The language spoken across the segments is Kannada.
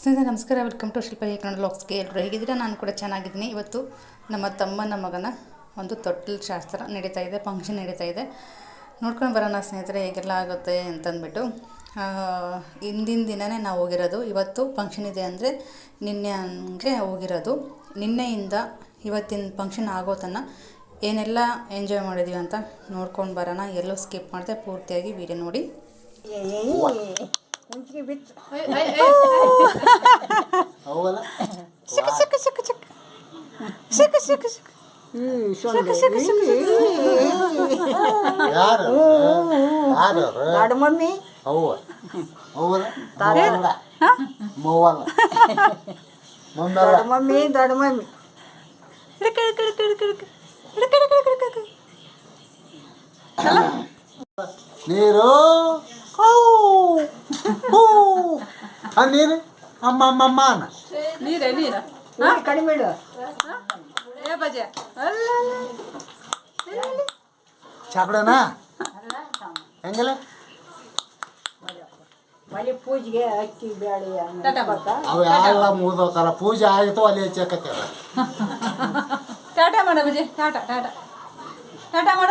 ಸ್ನೇಹಿತರೆ, ನಮಸ್ಕಾರ. ವೆಲ್ಕಮ್ ಟು ಶಿಲ್ಪ ಕನ್ನಡ ಲಾಕ್ಸ್ಗೆ ಎಲ್ಲರೂ ಹೇಗಿದ್ದೀರಾ? ನಾನು ಕೂಡ ಚೆನ್ನಾಗಿದ್ದೀನಿ. ಇವತ್ತು ನಮ್ಮ ತಮ್ಮನ ಮಗನ ಒಂದು ತೊಟ್ಟಲ್ ಶಾಸ್ತ್ರ ನಡೀತಾ ಇದೆ ಫಂಕ್ಷನ್ ನಡೀತಾ ಇದೆ. ನೋಡ್ಕೊಂಡು ಬರೋಣ ಸ್ನೇಹಿತರೆ, ಹೇಗೆಲ್ಲ ಆಗುತ್ತೆ ಅಂತಂದ್ಬಿಟ್ಟು. ಹಿಂದಿನ ದಿನವೇ ನಾವು ಹೋಗಿರೋದು. ಇವತ್ತು ಫಂಕ್ಷನ್ ಇದೆ ಅಂದರೆ ನಿನ್ನೆ ಹಂಗೆ ಹೋಗಿರೋದು. ನಿನ್ನೆಯಿಂದ ಇವತ್ತಿನ ಫಂಕ್ಷನ್ ಆಗೋ ತನಕ ಏನೆಲ್ಲ ಎಂಜಾಯ್ ಮಾಡಿದ್ದೀವಿ ಅಂತ ನೋಡ್ಕೊಂಡು ಬರೋಣ. ಎಲ್ಲೂ ಸ್ಕಿಪ್ ಮಾಡಿದೆ, ಪೂರ್ತಿಯಾಗಿ ವಿಡಿಯೋ ನೋಡಿ. ಮುಂಚಿಗೆ ಬಿಚ್ಚು. ಅವಲ್ಲ ಚಿಕ್ಕ ಚಿಕ್ಕ ಚಿಕ್ಕ ಚಿಕ್ಕ ಚಿಕ್ಕ ಚಿಕ್ಕ ನೀರು. ಆ ನೀರು? ಅಮ್ಮ ಅಮ್ಮ ಅಮ್ಮ ಅನ್ನ ನೀರೇ ನೀರ? ಕಡಿಮೆ ಇಡು. ಏ ಬಜೆ ಅಲ್ಲ ಚಾಕಡೆನಾ ಹೆಂಗಲ್ಲ? ಮನೆ ಪೂಜೆಗೆ ಅಕ್ಕಿ ಬೇಳೆ ಅನ್ನ ಟಾಟಾ ಬಾ. ಬರ್ತಾ ಅವು ಎಲ್ಲ ಮುಗಿದೋತಾರ ಪೂಜೆ ಆಗಿತ್ತು ಅಲ್ಲಿ ಹೆಚ್ಚಾಕತ್ತೇವ. ಟಾಟಾ ಮಾಡ ಬಜೆ ಟಾಟಾ ಟಾಟಾ. ಟಾಟಾ ಮಾಡ.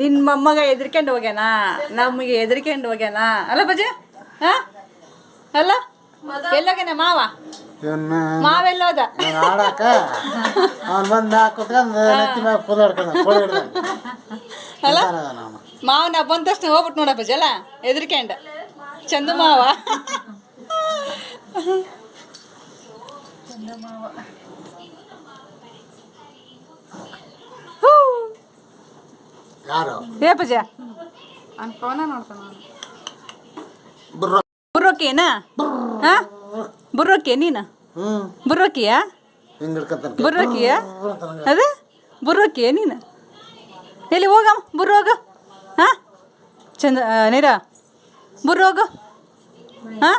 ನಿನ್ನ ಮೊಮ್ಮಗ ಎದ್ರಿಕೊಂಡು ಹೋಗ್ಯಾನ? ನಮಗೆ ಎದ್ರಿಕೊಂಡು ಹೋಗ್ಯಾನ? ಅಲ್ಲ ಬಜೆ ಹಾ? ಅಲ್ಲ? ಎಲ್ಲೋಗ್ಯಾನ ಮಾವ? ಮಾವೆಲ್ಲೋದ? ನಾನು ಆಡಾಕ? ಅವ್ನು ಬಂದು ಮ್ಯಾಗ ಕುತ್ಕೊಂಡು ನೆತ್ತಿ ಮ್ಯಾಗ ಕುದ ಹಿಡ್ಕೊಂಡು ಕೋಳಿ ಹಿಡ್ಕೊಂಡು ಅಲ್ಲ? ಮಾವ ನಾ ಬಂದ ತಕ್ಷಣ ಹೋಗ್ಬಿಟ್ಟು ನೋಡಪ್ಪ ಜಲ ಎದ್ರಿಕೆಂಡ ಚಂದು ಮಾವ. ಯಾರು? ಏ ಪಜ ಅವ್ನ ಫೋನ ನೋಡ್ತಾನ ಬುರ್ರ ಬುರ್ರೋಕಿಯೇನ? ಹಾ? ಬುರ್ರೋಕಿಯ ನೀನು? ಹ್ಞೂ ಬುರ್ರೋಕಿಯಾ? ಹಿಂಗೆ ಹಿಡ್ಕೊಂತಾನೆ ಬುರ್ರೋಕಿಯಾ? ಅದ? ಬುರ್ರೋಕಿಯ ನೀನು? ಎಲ್ಲಿ ಹೋಗಮ್ಮ ಬುರ್ರೋಗ ಹೋಗು. ಹಾ? ಚಂದ ನೀರ? ಬುರ್ರೋಗ ಹೋಗು. ಹಾ?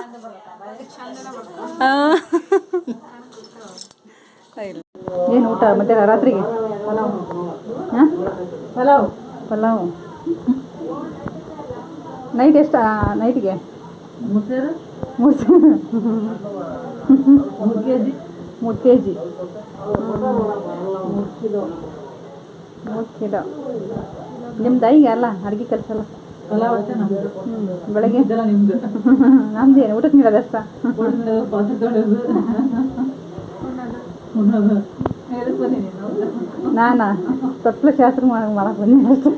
ಏನು ಊಟ? ಮತ್ತೆ ರಾತ್ರಿಗೆ? ಹಾಂ? ಪಲಾವ್. ಪಲಾವ್ ನೈಟ್ ಎಷ್ಟು ನೈಟ್ಗೆ ಮೂರು ಕೆ ಜಿ ಮೂರು ಕೆ ಜಿ ಮೂರು ಕಿಲೋ. ನಿಮ್ದು ಐಗೆ ಅಲ್ಲ ಅಡುಗೆ ಕೆಲಸ ಎಲ್ಲ ಹ್ಞೂ ಬೆಳಗ್ಗೆ? ನಮ್ದೇನು ಊಟಕ್ಕೆ ನೀಡೋದಷ್ಟ? ನಾನಾ ತೊಟ್ಲ ಶಾಸ್ತ್ರ ಮಾಡಕ್ಕೆ ಬಂದೆ ಅಷ್ಟೇ.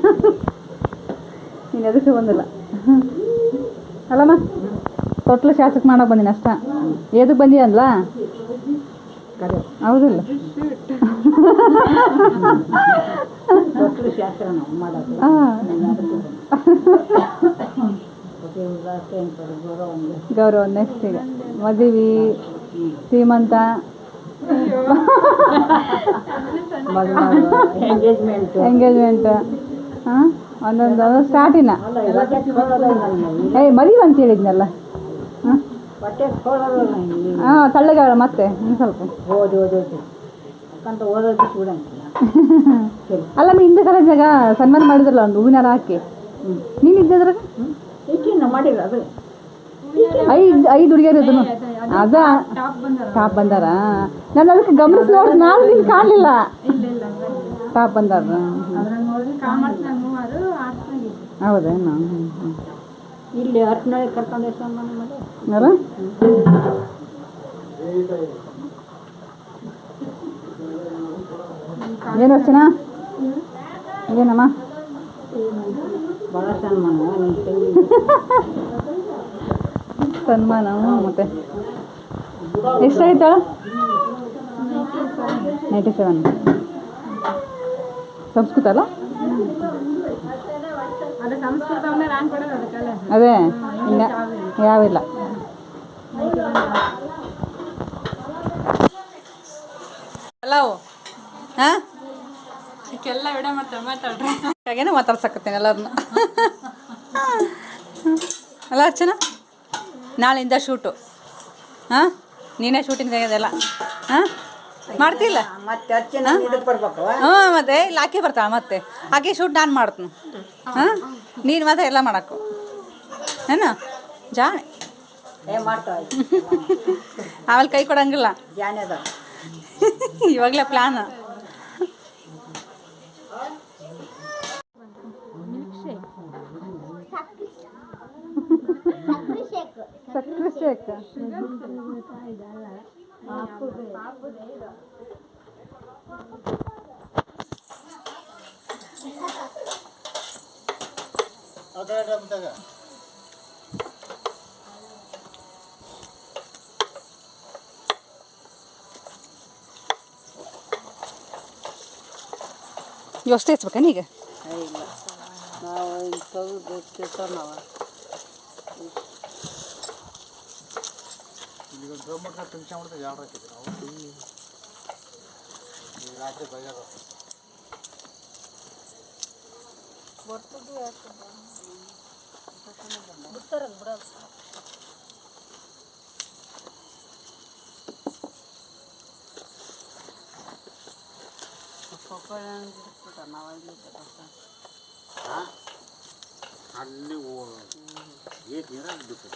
ನೀನು ಎದಕ್ಕೆ ಬಂದಿಲ್ಲ. ಅಲ್ಲಮ್ಮ ತೊಟ್ಲ ಶಾಸ್ತ್ರಕ್ಕೆ ಮಾಡಕ್ಕೆ ಬಂದೀನಿ ಅಷ್ಟ. ಎದಕ್ಕೆ ಬಂದಿ ಅಲ್ಲ ಹೌದಿಲ್ಲ ಗೌರವ ನೆಕ್ಸ್ಟ್ ಈಗ ಮದುವೆ ಶ್ರೀಮಂತ. ಎಂಗೇಜ್ಮೆಂಟ್ ಹಾಂ? ಒಂದೊಂದು ಸ್ಟಾರ್ಟಿನ ಏಯ್ ಮರಿವ ಅಂತ ಹೇಳಿದ್ನಲ್ಲ. ಹಾಂ? ತಳ್ಳಗಾಳ ಮತ್ತೆ ಸ್ವಲ್ಪ. ಅಲ್ಲ ನೀ ಹಿಂದೆ ಕರೆದಾಗ ಸನ್ಮಾನ ಮಾಡಿದ್ರಲ್ಲ ಒಂದು ಹೂವಿನ ಹಾಕಿ ನೀನು ಇದ್ದಿದ್ರಾಗ? ಮಾಡಿಲ್ಲ ಅದು ಐದು ಐದು ಹುಡುಗಿಯರು ಇದನ್ನು ಅದ ಟಾಪ್ ಬಂದಾರ. ನಾನು ಅದಕ್ಕೆ ಗಮನಿಸಿ ನೋಡಿ ನಾನು ನಿನ್ ಕಾಣಲಿಲ್ಲ. ಟಾಪ್ ಬಂದಾರ. ಹೌದೇನು? ಇಲ್ಲಿ ಕರ್ಕೊಂಡು ಏನು ಅರ್ಚನಾ? ಏನಮ್ಮ? ಭಾಳ ಸನ್ಮಾನ ಹ್ಞೂ, ಮತ್ತೆ. ಎಷ್ಟಾಯ್ತಾ? ನೈಂಟಿ ಸೆವೆನ್ ಸಂಸ್ಕೃತ ಅಲ್ಲ? ಅದೇ ಇಲ್ಲ ಯಾವಿಲ್ಲ. ಹಲೋ ಹಾಂ? ಎಲ್ಲ ವಿಡಿಯೋ ಮಾಡ್ತಾರೆ ಮಾತಾಡ್ರಿ. ಹಾಗೇನೆ ಮಾತಾಡ್ಸಕತ್ತೀನಿ ಎಲ್ಲರನ್ನ ಅಲ್ಲ ಅರ್ಚನ. ನಾಳೆಯಿಂದ ಶೂಟು. ಹಾಂ? ನೀನೇ ಶೂಟಿಂಗ್ ತೆಗೆದೆಲ್ಲ. ಹಾಂ? ಮಾಡ್ತಿಲ್ಲ? ಹ್ಞೂ ಮತ್ತೆ ಇಲ್ಲಿ ಆಕೆ ಬರ್ತಾಳೆ ಮತ್ತೆ. ಆಕೆ ಶೂಟ್ ನಾನು ಮಾಡ್ತೀನಿ. ಹಾಂ? ನೀನು ಮಾತ್ರ ಎಲ್ಲ ಮಾಡಕ್ಕು ಏನು? ಜಾ ಏ ಮಾಡ್ತಾವ ಆಮೇಲೆ ಕೈ ಕೊಡಂಗಿಲ್ಲ. ಇವಾಗಲೇ ಪ್ಲಾನ್ ಸಕ್ಕರೆ ಶೇಕ್ ಆ ಕಡೆ ಟೈಮ್ದಾಗ ಎಷ್ಟು ಹೆಚ್ಚಬೇಕೇನು ಈಗ ಇಲ್ಲ ನಾವು ಹಿಂಗೆ ತೆಗೆದು ತಿರ್ತಾವ ನಾವು ಈಗ ಡ್ರಮ್ ಹತ್ತು ನಿಮಿಷ ಮಾಡ್ತಾರೆ ಎರಡು ಹಾಕಿದ್ರು ನಾವು ಈಗ ರಾತ್ರಿ ಬೈಯದ ಅಲ್ಲಿ ಏಟ್ ನೀರಾಗ ಬಿಟ್ಟು